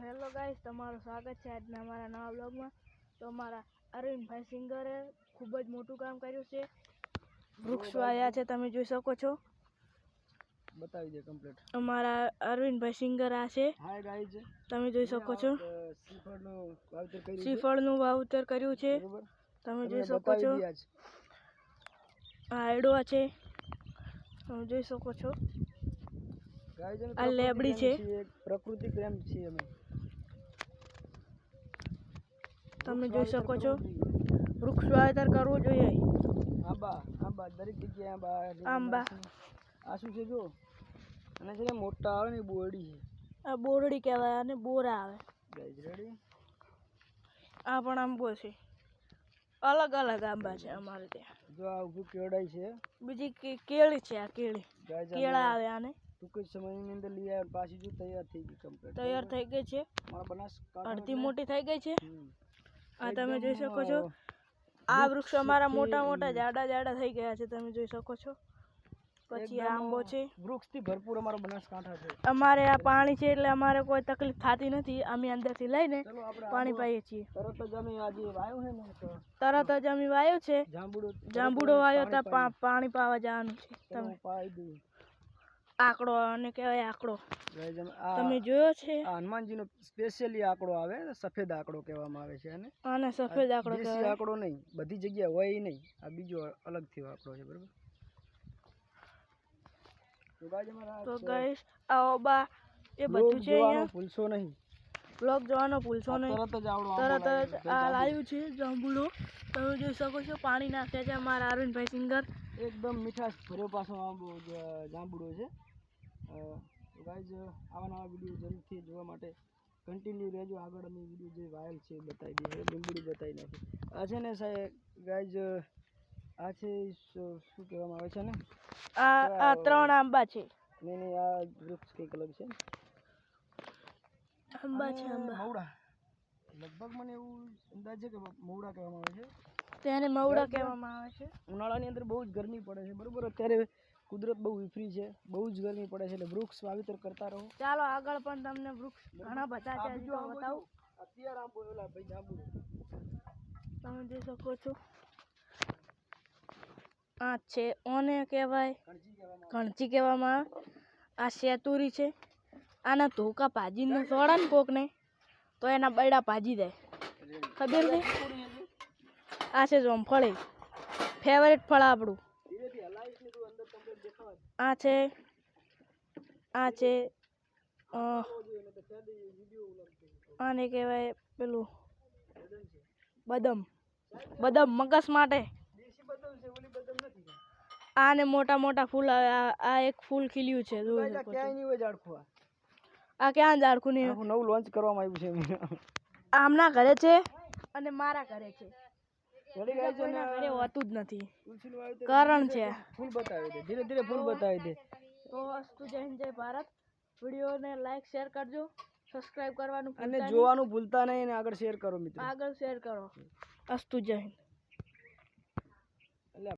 Hello guys તમારું સ્વાગત છે આજના અમારા નવા બ્લોગમાં તો અમારા અરવિંદભાઈ સિંગરે ખૂબ જ મોટું કામ કર્યું છે. વૃક્ષ વાયા છે તમે જોઈ શકો છો. બતાવી દે કમ્પ્લીટ અમારા અરવિંદભાઈ સિંગર આ છે. હાય તમે જોઈ શકો છો. શ્રીફળનું વાવતર કર્યું છે. શ્રીફળનું વાવેતર કર્યું છે. તમે જોઈ શકો છો. આ આયડો છે. તમે જોઈ શકો છો. આ લેબડી છે. પ્રકૃતિ પ્રેમ છીએ અમે. તમે જોઈ શકો છો. વૃક્ષ વાવેતર કરવું જોઈએ. આંબા આંબા દરેક જગ્યાએ આંબા આંબા. આ શું છે જો અને છે ને મોટા આવે ને બોરડી છે. આ બોરડી કહેવાય અને બોરા આવે. આ પણ આંબો છે. અલગ અલગ આંબા છે અમારે ત્યાં. જો આ ઊભું કેળાય છે. બીજી કેળી છે આ કેળી. કેળા આવે આને. ટૂંક જ સમયની અંદર લઈ આવ્યા પાછી જો તૈયાર થઈ ગઈ કમ્પ્લીટ તૈયાર થઈ ગઈ છે. મારા અડધી મોટી થઈ ગઈ છે. આ તમે જોઈ શકો છો. આ વૃક્ષ અમારા મોટા મોટા જાડા જાડા થઈ ગયા છે તમે જોઈ શકો છો. પછી આ આંબો છે. વૃક્ષથી ભરપૂર અમારો બનાસકાંઠા છે. અમારે આ પાણી છે એટલે અમારે કોઈ તકલીફ થતી નથી. અમે અંદરથી લઈને પાણી પાઈએ છીએ. તરત જ અમે આજે વાયો છે ને તરત જ અમે વાયો છે. જાંબુડો જાંબુડો વાયો તો પાણી પાવા જવાનું છે તમે. પાઈ દઉં આંકડો અને કહેવાય આંકડો. તમે જોયો છે? હનુમાનજીનો સ્પેશિયલી આંકડો આવે સફેદ આંકડો કહેવામાં આવે છે અને આને સફેદ આંકડો કહેવાય. આંકડો નહીં બધી જગ્યાએ હોય નહીં આ બીજો અલગથી આંકડો છે બરોબર? તો. ગાઈસ આ ઓબા એ બધું છે અહીંયા. ભૂલશો નહીં. બ્લોગ જોવાનો ભૂલશો નહીં. તરત જ આવડો તરત જ આ લાવ્યું છે જાંબુડો તમે જોઈ શકો છો પાણી નાખ્યા છે અમારા અરવિંદભાઈ સિંગર. એકદમ મીઠાશ ભર્યો પાછો આંબો જાંબુડો છે. ગાઈઝ આવા નવા વીડિયો જરૂરથી જોવા માટે કન્ટિન્યુ રહેજો. આગળ અમે વીડિયો જે વાયલ છે એ બતાવી દઈએ. લીંબડી બતાવી નાખી. આ છે ને સાહેબ ગાઈઝ આ છે શું કહેવામાં આવે છે ને આ આ ત્રણ આંબા છે. નહીં નહીં આ વૃક્ષ કંઈક અલગ છે. આંબા છે આંબા. મવડા લગભગ મને એવું અંદાજ છે કે મવડા કહેવામાં આવે છે. તેને મવડા કહેવામાં આવે છે. ઉનાળાની અંદર બહુ જ ગરમી પડે છે. બરોબર અત્યારે કુદરત બહુ વિફરી છે બહુ જ ગરમી પડે છે એટલે વૃક્ષ વાવેતર કરતા રહો. ચાલો આગળ પણ તમને વૃક્ષ ઘણા બધા છે આંબો બતાવું. અત્યારે આંબો ઓલા ભાઈ જાંબુડો તમે જોઈ શકો છો. આ છે ઓને કહેવાય. કણચી કહેવામાં આ શેતુરી છે. આના ધોકા ભાજીને સોડા ને કોકને તો એના બૈડા ભાજી દે. ખબર છે? આ છે જોમફળી ફેવરેટ ફળ આપણું ધીરેથી હલાવીશ ને તું અંદર કમ્પ્લીટ દેખાવા જ આ છે આ છે આને કહેવાય પેલું બદમ. બદમ મગજ માટે. આને મોટા મોટા ફૂલ આવે આ એક ફૂલ ખીલ્યું છે. આ ક્યાં ઝાડખું નહીં નવું લોન્ચ કરવામાં આવ્યું છે. આમના ઘરે છે અને મારા ઘરે છે રેડી ગાઈઝ અને કોઈના ઘરે હોતું જ નથી. કારણ છે. ફૂલ બતાવી દે. ધીરે ધીરે ફૂલ બતાવી દે. તો વસ્તુ જય હિન્દ જય ભારત. વિડીયોને લાઈક શેર કરજો. સબસ્ક્રાઇબ કરવાનું અને જોવાનું ભૂલતા નહીં અને આગળ શેર કરો મિત્રો. આગળ શેર કરો. અસ્તુ જય હિન્દ.